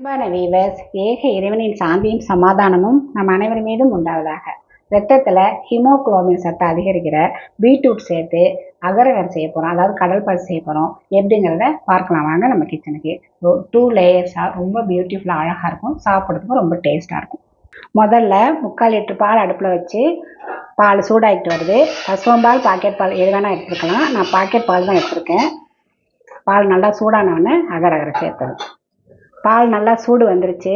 அன்பான வீவர்ஸ் ஏக இறைவனின் சாந்தியும் சமாதானமும் நம் அனைவர் மீதும் உண்டாவதாக. ரத்தத்தில் ஹிமோகுளோபின் சத்தை அதிகரிக்கிற பீட்ரூட் சேர்த்து அகரகர் செய்ய போகிறோம் அதாவது கடல் பால் செய்ய போகிறோம் எப்படிங்கிறத பார்க்கலாம். வாங்க நம்ம கிச்சனுக்கு டூ லேயர்ஸாக ரொம்ப பியூட்டிஃபுல்லாக அழகாக இருக்கும். சாப்பிட்றதுக்கும் ரொம்ப டேஸ்ட்டாக இருக்கும். முதல்ல முக்கால் லிட்டர் பால் அடுப்பில் வச்சு பால் சூடாகிட்டு வருது. பசுவம்பால் பாக்கெட் பால் எது வேணால் எடுத்துருக்கலாம். நான் பாக்கெட் பால் தான் எடுத்திருக்கேன். பால் நல்லா சூடானவுடனே அகரகரை சேர்த்தது பால் நல்லா சூடு வந்துருச்சு.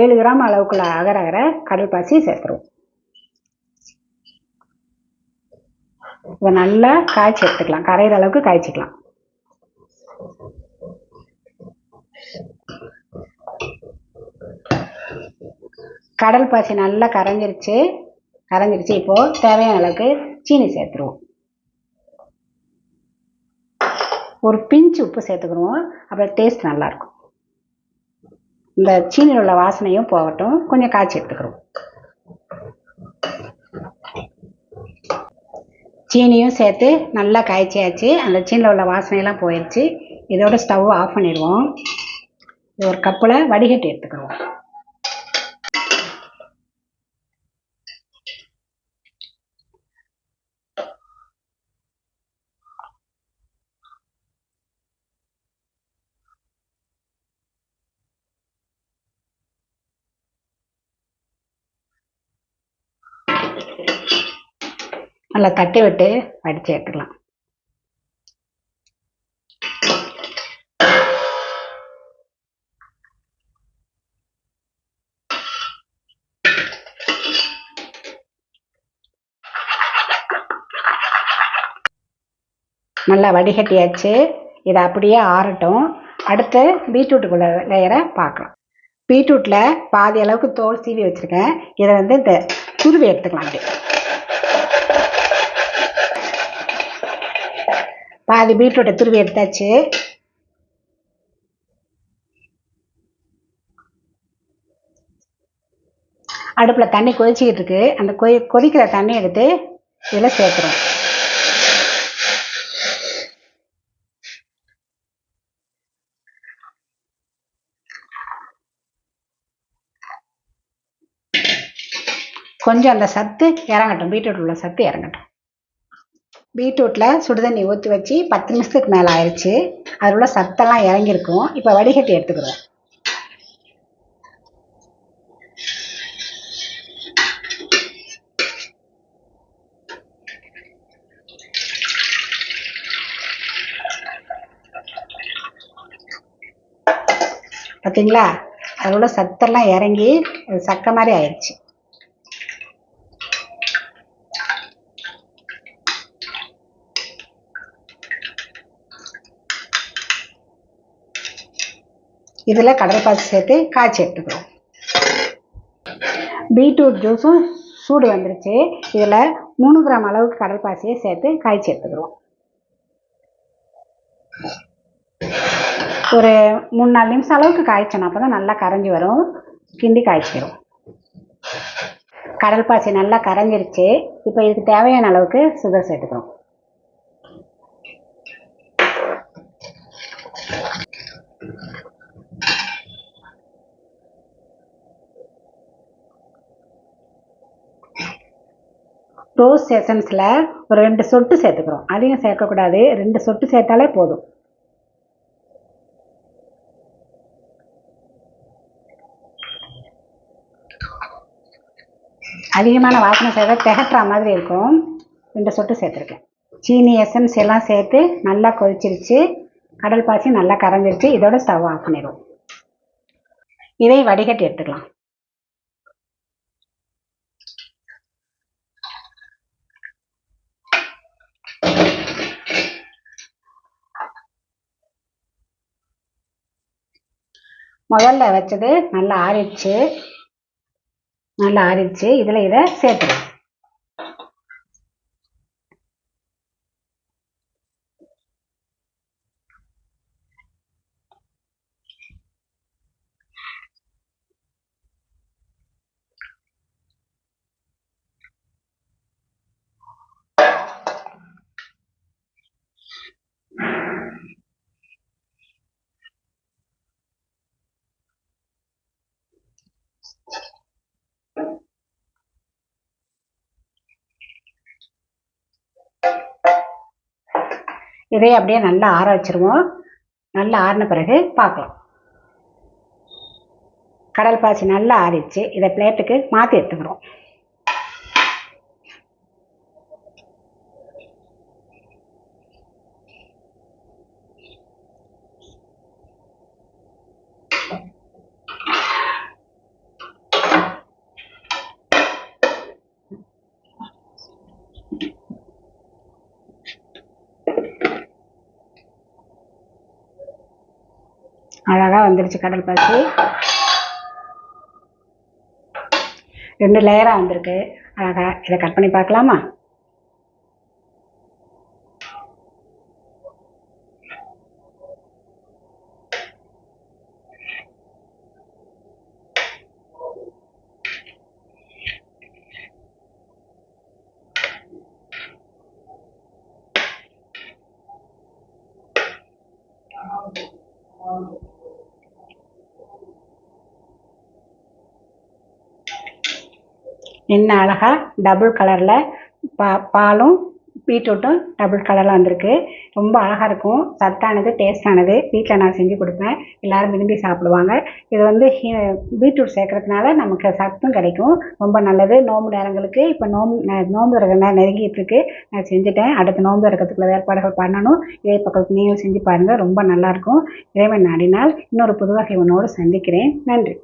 ஏழு கிராம் அளவுக்குள்ள அகர அகர கடல் பாசி சேர்த்துருவோம். இதை நல்லா காய்ச்சி எடுத்துக்கலாம். கரையிற அளவுக்கு காய்ச்சிக்கலாம். கடல் பாசி நல்லா கரைஞ்சிருச்சு. கரைஞ்சிருச்சு. இப்போ தேவையான அளவுக்கு சீனி சேர்த்துருவோம். ஒரு பிஞ்சு உப்பு சேர்த்துக்கிடுவோம். அப்புறம் டேஸ்ட் நல்லாயிருக்கும் இந்த சீனியில் உள்ள வாசனையும் போகட்டும். கொஞ்சம் காய்ச்சி எடுத்துக்கிறோம். சீனியும் சேர்த்து நல்லா காய்ச்சியாச்சு. அந்த சீனியில் உள்ள வாசனையெல்லாம் போயிடுச்சு இதோட ஸ்டவ் ஆஃப் பண்ணிடுவோம். இது ஒரு கப்பில் வடிகட்டி எடுத்துக்கிறோம். நல்லா தட்டி விட்டு வடித்து எடுத்துக்கலாம். நல்லா வடிகட்டியாச்சு. இதை அப்படியே ஆறட்டும். அடுத்து பீட்ரூட்டுக்குள்ள லேயரை பார்க்கலாம். பீட்ரூட்டில் பாதி அளவுக்கு தோல் சீவி வச்சுருக்கேன். இதை வந்து இந்த துருவி எடுத்துக்கலாம் பாதி பீட்ரூட்டை துருவி எடுத்தாச்சு. அடுப்பில் தண்ணி கொதிச்சிக்கிட்டு இருக்கு. அந்த கொதி கொதிக்கிற தண்ணி எடுத்து இதில் சேர்த்துறோம். கொஞ்சம் அந்த சத்து இறங்கட்டும். பீட்ரூட் உள்ள சத்து இறங்கட்டும். பீட்ரூட்டில் சுடுதண்ணி ஊற்றி வச்சு பத்து நிமிஷத்துக்கு மேலே ஆயிடுச்சு அதில் உள்ள சத்தெல்லாம் இறங்கியிருக்கும். இப்போ வடிகட்டி எடுத்துக்கிறோம். பார்த்தீங்களா அதில் உள்ள சத்தெல்லாம் இறங்கி சக்கை மாதிரி ஆயிடுச்சு இதில் கடலைப்பாசி சேர்த்து காய்ச்சி எடுத்துக்கிறோம். பீட்ரூட் ஜூஸும் சூடு வந்துருச்சு. இதில் மூணு கிராம் அளவுக்கு கடல்பாசியை சேர்த்து காய்ச்சி எடுத்துக்கிறோம். ஒரு மூணு நாலு நிமிஷம் அளவுக்கு காய்ச்சணும். அப்போ தான் நல்லா கரைஞ்சி வரும். கிண்டி காய்ச்சிக்கிறோம் கடல் பாசி நல்லா கரைஞ்சிருச்சு. இப்போ இதுக்கு தேவையான அளவுக்கு சுகர் சேர்த்துக்கிறோம். ரோஸ் எசன்ஸில் ஒரு ரெண்டு சொட்டு சேர்த்துக்கிறோம். அதிகம் சேர்க்கக்கூடாது. ரெண்டு சொட்டு சேர்த்தாலே போதும். அதிகமான வாசனை சேர்த்தா திகட்டுற மாதிரி இருக்கும். ரெண்டு சொட்டு சேர்த்துருக்கேன். சீனி எசன்ஸ் எல்லாம் சேர்த்து நல்லா கொதிச்சிருச்சு. கடல் பாசி நல்லா கரைஞ்சிருச்சு. இதோட ஸ்டவ் ஆஃப் பண்ணிடுவோம். இதை வடிகட்டி எடுத்துக்கலாம். முதல்ல வச்சது நல்லா ஆறிடுச்சு. நல்லா ஆறிடுச்சு. இதில் இதை சேர்த்துக்கலாம் இதை அப்படியே நல்லா ஆற வச்சுருவோம். நல்லா ஆறின பிறகு பார்க்கலாம். கடல் பாசி நல்லா ஆறிச்சு இதை பிளேட்டுக்கு மாற்றி எடுத்துக்கிறோம். அழகாக வந்துருச்சு கடல் பாசி. ரெண்டு லேயராக வந்திருக்கு. அழகா இதை கட் பண்ணி பார்க்கலாமா? என்ன அழகாக டபுள் கலரில் பா பாலும் பீட்ரூட்டும் டபுள் கலரில் வந்திருக்கு. ரொம்ப அழகாக இருக்கும். சத்தானது டேஸ்டானது வீட்டில் நான் செஞ்சு கொடுப்பேன். எல்லாரும் விரும்பி சாப்பிடுவாங்க. இது வந்து பீட்ரூட் சேர்க்கறதுனால நமக்கு சத்தும் கிடைக்கும். ரொம்ப நல்லது. நோம்பு நேரங்களுக்கு இப்போ நோம்பு ந- நோம்பு இருக்கிற நேரம் நெருங்கிட்டு இருக்கு நான் செஞ்சுட்டேன். அடுத்த நோம்பு இருக்கிறதுக்குள்ள ஏற்பாடுகள் பண்ணணும். இதே பக்கத்து நீங்களும் செஞ்சு பாருங்கள் ரொம்ப நல்லாயிருக்கும் இறைவன் நாடினால் இன்னொரு புது வகை உணவோடு சந்திக்கிறேன். நன்றி.